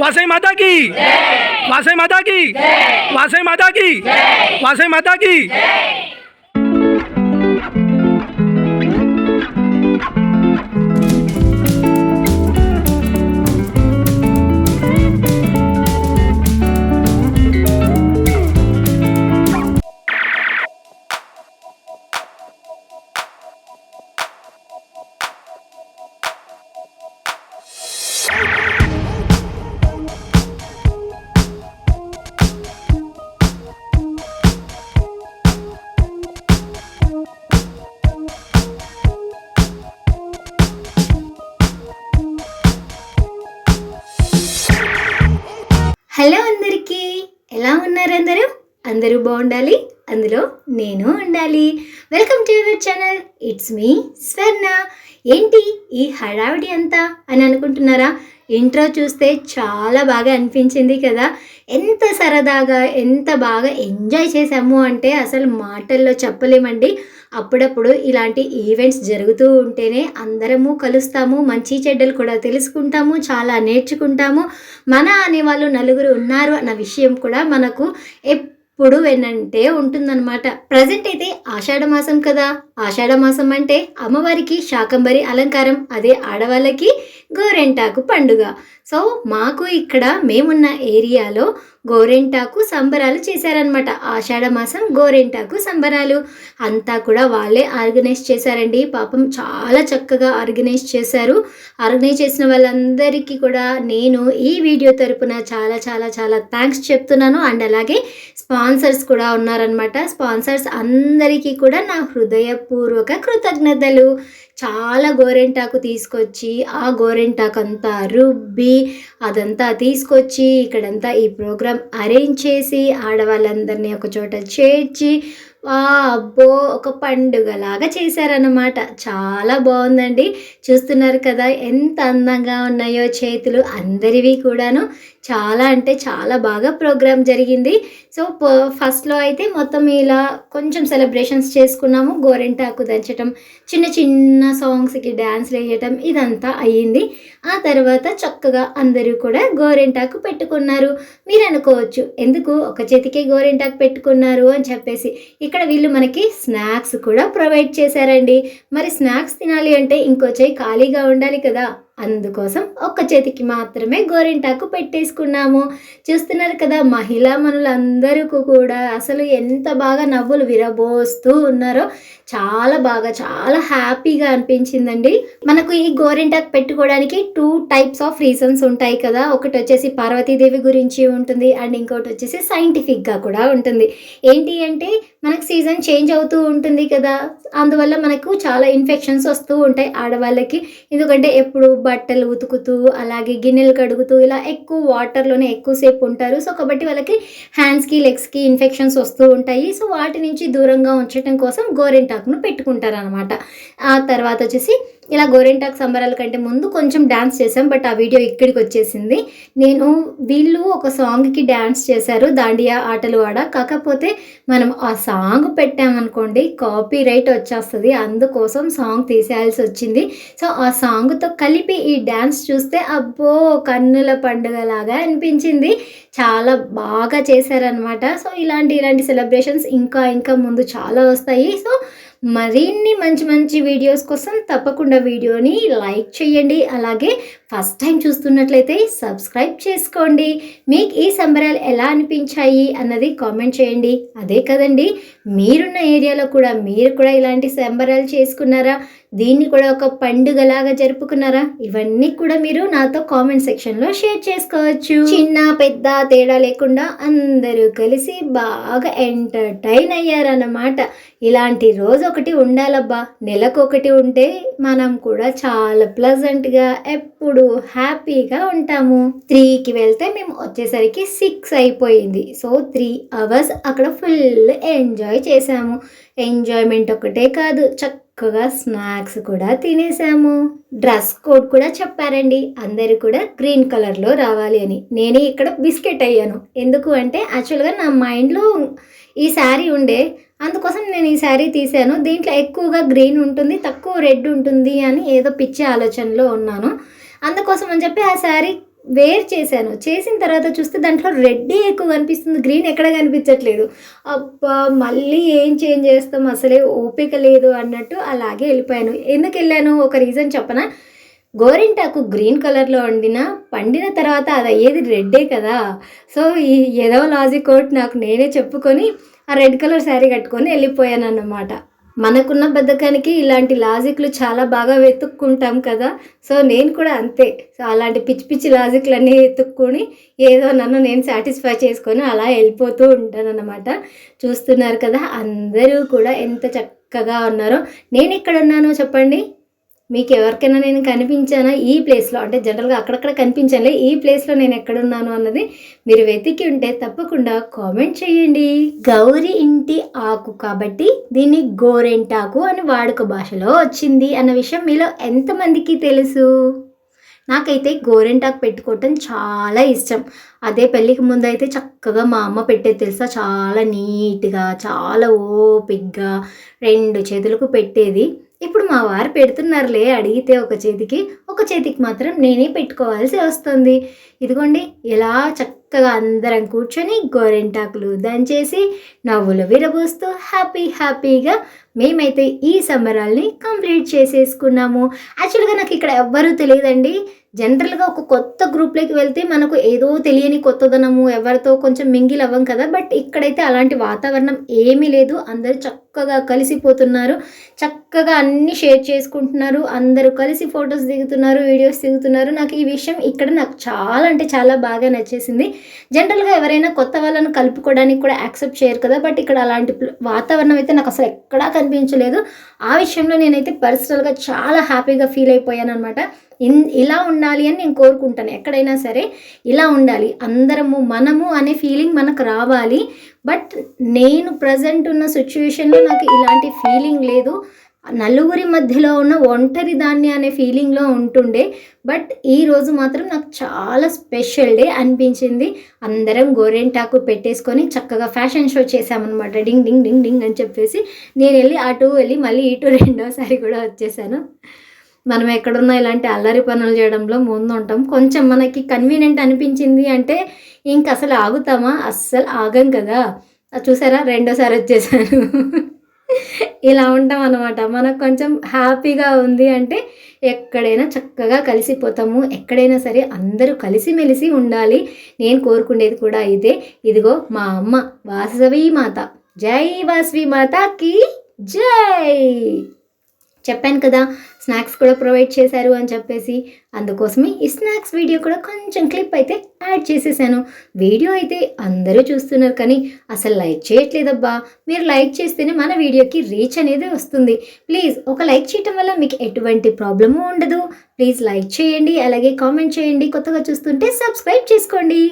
વાસઈ માતા કી. વાસઈ માતા કી. વાસઈ માતા કી. વાસઈ માતા કી. హలో అందరికీ ఎలా ఉన్నారు అందరూ? అందరూ బాగుండాలి? అందులో నేను ఉండాలి. Welcome to your channel it's మీ స్వర్ణ ఏంటి ఈ హడావిడి అంతా అని అనుకుంటున్నారా? ఇంట్రో చూస్తే చాలా బాగా అనిపించింది కదా. ఎంత సరదాగా ఎంత బాగా ఎంజాయ్ చేసాము అంటే అసలు మాటల్లో చెప్పలేమండి. అప్పుడప్పుడు ఇలాంటి ఈవెంట్స్ జరుగుతూ ఉంటేనే అందరము కలుస్తాము మంచి చెడ్డలు కూడా తెలుసుకుంటాము చాలా నేర్చుకుంటాము. మన అనేవాళ్ళు నలుగురు ఉన్నారు అన్న విషయం కూడా మనకు ఎప్పుడు వెనంటే ఉంటుందన్నమాట. ప్రజెంట్ అయితే ఆషాఢ మాసం కదా. ఆషాఢ మాసం అంటే అమ్మవారికి శాకంబరి అలంకారం. అదే ఆడవాళ్ళకి గోరెంటాకు పండుగ. సో మాకు ఇక్కడ మేమున్న ఏరియాలో గోరెంటాకు సంబరాలు చేశారనమాట ఆషాఢ మాసం గోరెంటాకు సంబరాలు. అంతా కూడా వాళ్ళే ఆర్గనైజ్ చేశారండి. పాపం చాలా చక్కగా ఆర్గనైజ్ చేశారు. ఆర్గనైజ్ చేసిన వాళ్ళందరికీ కూడా నేను ఈ వీడియో తరపున చాలా చాలా చాలా థ్యాంక్స్ చెప్తున్నాను. అండ్ అలాగే స్పాన్సర్స్ కూడా ఉన్నారనమాట స్పాన్సర్స్ అందరికీ కూడా నా హృదయపూర్వక కృతజ్ఞతలు. చాలా గోరెంటాకు తీసుకొచ్చి ఆ గోరెంటాకు అంతా రుబ్బి అదంతా తీసుకొచ్చి ఇక్కడంతా ఈ ప్రోగ్రామ్ అరేంజ్ చేసి ఆడవాళ్ళందరినీ ఒక చోట చేర్చి వా అబ్బో ఒక పండుగలాగా చేశారనమాట చాలా బాగుందండి. చూస్తున్నారు కదా ఎంత అందంగా ఉన్నాయో చేతులు అందరివి కూడాను. చాలా అంటే చాలా బాగా ప్రోగ్రామ్ జరిగింది. సో ఫస్ట్లో అయితే మొత్తం ఇలా కొంచెం సెలబ్రేషన్స్ చేసుకున్నాము. గోరెంటాకు దంచటం చిన్న చిన్న సాంగ్స్కి డ్యాన్స్లు వేయటం ఇదంతా అయ్యింది. ఆ తర్వాత చక్కగా అందరూ కూడా గోరెంటాకు పెట్టుకున్నారు. మీరు అనుకోవచ్చు ఎందుకు ఒక చేతికే గోరెంటాకు పెట్టుకున్నారు అని చెప్పేసి. ఇక్కడ వీళ్ళు మనకి స్నాక్స్ కూడా ప్రొవైడ్ చేశారండి. మరి స్నాక్స్ తినాలి అంటే ఇంకో చేయి ఖాళీగా ఉండాలి కదా. అందుకోసం ఒక్క చేతికి మాత్రమే గోరింటాకు పెట్టేసుకున్నాము. చూస్తున్నారు కదా మహిళా మనులందరికీ కూడా అసలు ఎంత బాగా నవ్వులు విరబోస్తూ ఉన్నారో చాలా బాగా చాలా హ్యాపీగా అనిపించిందండి. మనకు ఈ గోరింటాకు పెట్టుకోవడానికి టూ టైప్స్ ఆఫ్ రీజన్స్ ఉంటాయి కదా. ఒకటి వచ్చేసి పార్వతీదేవి గురించి ఉంటుంది అండ్ ఇంకోటి వచ్చేసి సైంటిఫిక్గా కూడా ఉంటుంది. ఏంటి అంటే మనకు సీజన్ చేంజ్ అవుతూ ఉంటుంది కదా. అందువల్ల మనకు చాలా ఇన్ఫెక్షన్స్ వస్తూ ఉంటాయి ఆడవాళ్ళకి. ఎందుకంటే ఎప్పుడు బట్టలు ఉతుకుతూ అలాగే గిన్నెలు కడుగుతూ ఇలా ఎక్కువ వాటర్లోనే ఎక్కువసేపు ఉంటారు. సో కాబట్టి వాళ్ళకి హ్యాండ్స్కి లెగ్స్కి ఇన్ఫెక్షన్స్ వస్తూ ఉంటాయి. సో వాటి నుంచి దూరంగా ఉంచడం కోసం గోరింటాకును పెట్టుకుంటారు అనమాట ఆ తర్వాత వచ్చేసి ఇలా గోరింటాక్ సంబరాల కంటే ముందు కొంచెం డ్యాన్స్ చేశాం బట్ ఆ వీడియో ఇక్కడికి వచ్చేసింది. నేను వీళ్ళు ఒక సాంగ్కి డ్యాన్స్ చేశారు దాండియా ఆటలు ఆడ. కాకపోతే మనం ఆ సాంగ్ పెట్టామనుకోండి కాపీ రైట్ వచ్చేస్తుంది. అందుకోసం సాంగ్ తీసేయాల్సి వచ్చింది. సో ఆ సాంగ్తో కలిపి ఈ డ్యాన్స్ చూస్తే అబ్బో కన్నుల పండుగలాగా అనిపించింది. చాలా బాగా చేశారనమాట సో ఇలాంటి ఇలాంటి సెలబ్రేషన్స్ ఇంకా ఇంకా ముందు చాలా వస్తాయి. సో మరిన్ని మంచి మంచి వీడియోస్ కోసం తప్పకుండా వీడియోని లైక్ చేయండి. అలాగే ఫస్ట్ టైం చూస్తున్నట్లయితే సబ్స్క్రైబ్ చేసుకోండి. మీకు ఈ సంబరాలు ఎలా అనిపించాయి అన్నది కామెంట్ చేయండి. అదే కదండి మీరున్న ఏరియాలో కూడా మీరు కూడా ఇలాంటి సంబరాలు చేసుకున్నారా? దీన్ని కూడా ఒక పండుగలాగా జరుపుకున్నారా? ఇవన్నీ కూడా మీరు నాతో కామెంట్ సెక్షన్లో షేర్ చేసుకోవచ్చు. చిన్న పెద్ద తేడా లేకుండా అందరూ కలిసి బాగా ఎంటర్టైన్ అయ్యారన్నమాట. ఇలాంటి రోజు ఒకటి ఉండాలబ్బా. నెలకు ఒకటి ఉంటే మనం కూడా చాలా ప్లజెంట్గా ఎప్పుడు హ్యాపీగా ఉంటాము. త్రీకి వెళ్తే మేము వచ్చేసరికి సిక్స్ అయిపోయింది. సో త్రీ అవర్స్ అక్కడ ఫుల్ ఎంజాయ్ చేసాము ఎంజాయ్మెంట్ ఒకటే కాదు చక్కగా స్నాక్స్ కూడా తినేసాము. డ్రెస్ కోడ్ కూడా చెప్పారండి. అందరు కూడా గ్రీన్ కలర్లో రావాలి అని. నేనే ఇక్కడ బిస్కెట్ అయ్యాను. ఎందుకు అంటే యాక్చువల్గా నా మైండ్లో ఈ శారీ ఉండే. అందుకోసం నేను ఈ శారీ తీశాను. దీంట్లో ఎక్కువగా గ్రీన్ ఉంటుంది తక్కువ రెడ్ ఉంటుంది అని ఏదో పిచ్చే ఆలోచనలో ఉన్నాను. అందుకోసం అని చెప్పి ఆ శారీ వేర్ చేశాను. చేసిన తర్వాత చూస్తే దాంట్లో రెడ్డే ఎక్కువ కనిపిస్తుంది. గ్రీన్ ఎక్కడ కనిపించట్లేదు. అబ్బా మళ్ళీ ఏం చేంజ్ చేస్తాం? అసలే ఓపిక లేదు అన్నట్టు అలాగే వెళ్ళిపోయాను. ఎందుకు వెళ్ళాను? ఒక రీజన్ చెప్పనా? గోరింటాకు గ్రీన్ కలర్లో వండిన పండిన తర్వాత అది అయ్యేది రెడ్డే కదా. సో ఈ ఏదో లాజిక్ ఒకటి నాకు నేనే చెప్పుకొని ఆ రెడ్ కలర్ శారీ కట్టుకొని వెళ్ళిపోయాను అన్నమాట మనకున్న బద్ధకానికి ఇలాంటి లాజిక్లు చాలా బాగా వెతుక్కుంటాం కదా. సో నేను కూడా అంతే. సో అలాంటి పిచ్చి పిచ్చి లాజిక్లన్నీ వెతుక్కొని ఏదో నన్ను నేను సాటిస్ఫై చేసుకొని అలా వెళ్ళిపోతూ ఉంటాను అన్నమాట చూస్తున్నారు కదా అందరూ కూడా ఎంత చక్కగా ఉన్నారో. నేను ఎక్కడ ఉన్నానో చెప్పండి. మీకు ఎవరికైనా నేను కనిపించానా? ఈ ప్లేస్లో అంటే జనరల్గా అక్కడక్కడ కనిపించాలి ఈ ప్లేస్లో నేను ఎక్కడున్నాను అన్నది మీరు వెతికి ఉంటే తప్పకుండా కామెంట్ చేయండి. గౌరి ఇంటి ఆకు కాబట్టి దీన్ని గోరెంటాకు అని వాడుక భాషలో వచ్చింది అన్న విషయం మీలో ఎంతమందికి తెలుసు? నాకైతే గోరెంటాకు పెట్టుకోవటం చాలా ఇష్టం. అదే పెళ్ళికి ముందు అయితే చక్కగా మా అమ్మ పెట్టేది తెలుసా? చాలా నీట్గా చాలా ఓపిగ్గా రెండు చేతులకు పెట్టేది. ఇప్పుడు మా వారు పెడుతున్నారులే అడిగితే ఒక చేతికి ఒక చేతికి మాత్రం నేనే పెట్టుకోవాల్సి వస్తుంది. ఇదిగోండి ఎలా చక్క చక్కగా అందరం కూర్చొని గోరెంటాకులు దంచేసి నవ్వులు విరబూస్తూ హ్యాపీ హ్యాపీగా మేమైతే ఈ సంబరాల్ని కంప్లీట్ చేసేసుకున్నాము. యాక్చువల్గా నాకు ఇక్కడ ఎవ్వరూ తెలియదండి. జనరల్గా ఒక కొత్త గ్రూప్లోకి వెళ్తే మనకు ఏదో తెలియని కొత్తదనము ఎవరితో కొంచెం మింగిల్ అవ్వం కదా. బట్ ఇక్కడైతే అలాంటి వాతావరణం ఏమీ లేదు. అందరూ చక్కగా కలిసిపోతున్నారు. చక్కగా అన్నీ షేర్ చేసుకుంటున్నారు. అందరూ కలిసి ఫొటోస్ దిగుతున్నారు వీడియోస్ దిగుతున్నారు. నాకు ఈ విషయం ఇక్కడ నాకు చాలా అంటే చాలా బాగా నచ్చేసింది. జనరల్గా ఎవరైనా కొత్త వాళ్ళను కలుపుకోవడానికి కూడా యాక్సెప్ట్ చేయరు కదా. బట్ ఇక్కడ అలాంటి వాతావరణం అయితే నాకు అసలు ఎక్కడా కనిపించలేదు. ఆ విషయంలో నేనైతే పర్సనల్గా చాలా హ్యాపీగా ఫీల్ అయిపోయాను అనమాట ఇన్ ఇలా ఉండాలి అని నేను కోరుకుంటాను. ఎక్కడైనా సరే ఇలా ఉండాలి. అందరము మనము అనే ఫీలింగ్ మనకు రావాలి. బట్ నేను ప్రజెంట్ ఉన్న సిచ్యువేషన్లో నాకు ఇలాంటి ఫీలింగ్ లేదు. నలుగురి మధ్యలో ఉన్న ఒంటరి దాన్ని అనే ఫీలింగ్లో ఉంటుండే. బట్ ఈ రోజు మాత్రం నాకు చాలా స్పెషల్ డే అనిపించింది. అందరం గోరెంటాకు పెట్టేసుకొని చక్కగా ఫ్యాషన్ షో చేసామన్నమాట డింగ్ డింగ్ డింగ్ డింగ్ అని చెప్పేసి నేను వెళ్ళి అటు వెళ్ళి మళ్ళీ ఇటు రెండోసారి కూడా వచ్చేసాను. మనం ఎక్కడున్నా ఇలాంటి అల్లరి పనులు చేయడంలో ముందు ఉంటాం కొంచెం మనకి కన్వీనియంట్ అనిపించింది అంటే ఇంక అసలు ఆగుతామా? అస్సలు ఆగం కదా. అది చూసారా? రెండోసారి వచ్చేసాను. ఇలా ఉంటాం అనమాట మనకు కొంచెం హ్యాపీగా ఉంది అంటే ఎక్కడైనా చక్కగా కలిసిపోతాము. ఎక్కడైనా సరే అందరూ కలిసిమెలిసి ఉండాలి. నేను కోరుకునేది కూడా ఇదే. ఇదిగో మా అమ్మ వాసవి మాత. జై వాసవి మాతకి జై! చెప్పాను కదా స్నాక్స్ కూడా ప్రొవైడ్ చేశారు అని చెప్పేసి. అందుకోసమే ఈ స్నాక్స్ వీడియో కూడా కొంచెం క్లిప్ అయితే యాడ్ చేసేసాను. వీడియో అయితే అందరూ చూస్తున్నారు కానీ అసలు లైక్ చేయట్లేదబ్బా. మీరు లైక్ చేస్తేనే మన వీడియోకి రీచ్ అనేది వస్తుంది. ప్లీజ్ ఒక లైక్ చేయటం వల్ల మీకు ఎటువంటి ప్రాబ్లము ఉండదు. ప్లీజ్ లైక్ చేయండి అలాగే కామెంట్ చేయండి. కొత్తగా చూస్తుంటే సబ్స్క్రైబ్ చేసుకోండి.